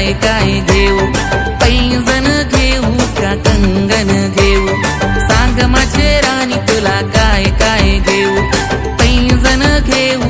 काय काय देऊ पैजन घेऊ का कंगन घेऊ? सांग माझे राणी तुला काय काय घेऊ? पैजन घेऊ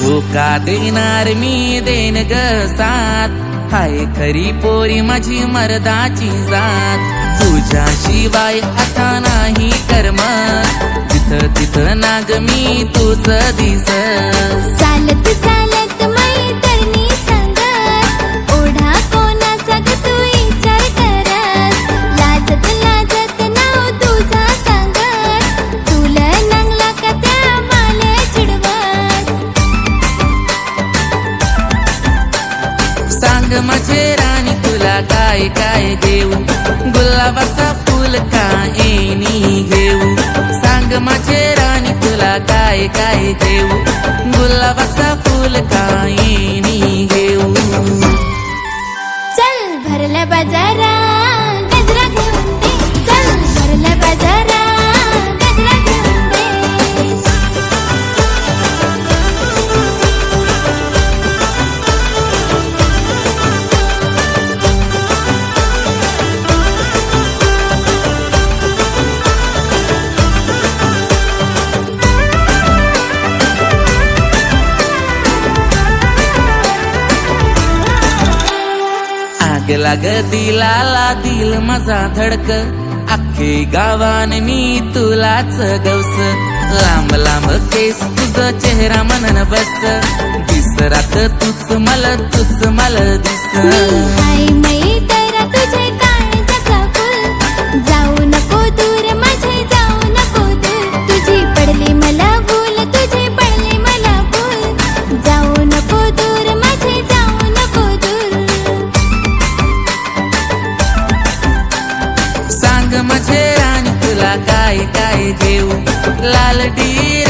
धोका देणार मी देन ग साथ. हाय खरी पोरी माझी मर्दाची जात. तुझ्याशिवाय आता नाही कर्म तिथं तिथं नाग मी तुझ दिस तुला काय काय देऊ? गुलाबाचा फुल का येणी घेऊ. सांग माझे राणी तुला काय काय देऊ? गुलाबाचा फुल का येणी घेऊ. चल भरल्या बाजार. लागला लाग दिलाला दिल माझा धडक. अख्खे गावान मी तुलाच गवस. लांब लांब केस तुझा चेहरा मनन बस. दिसरात तूच मला तूच मला दिस. सांग माझे राणी तुला काय काय देऊ? लाल डीर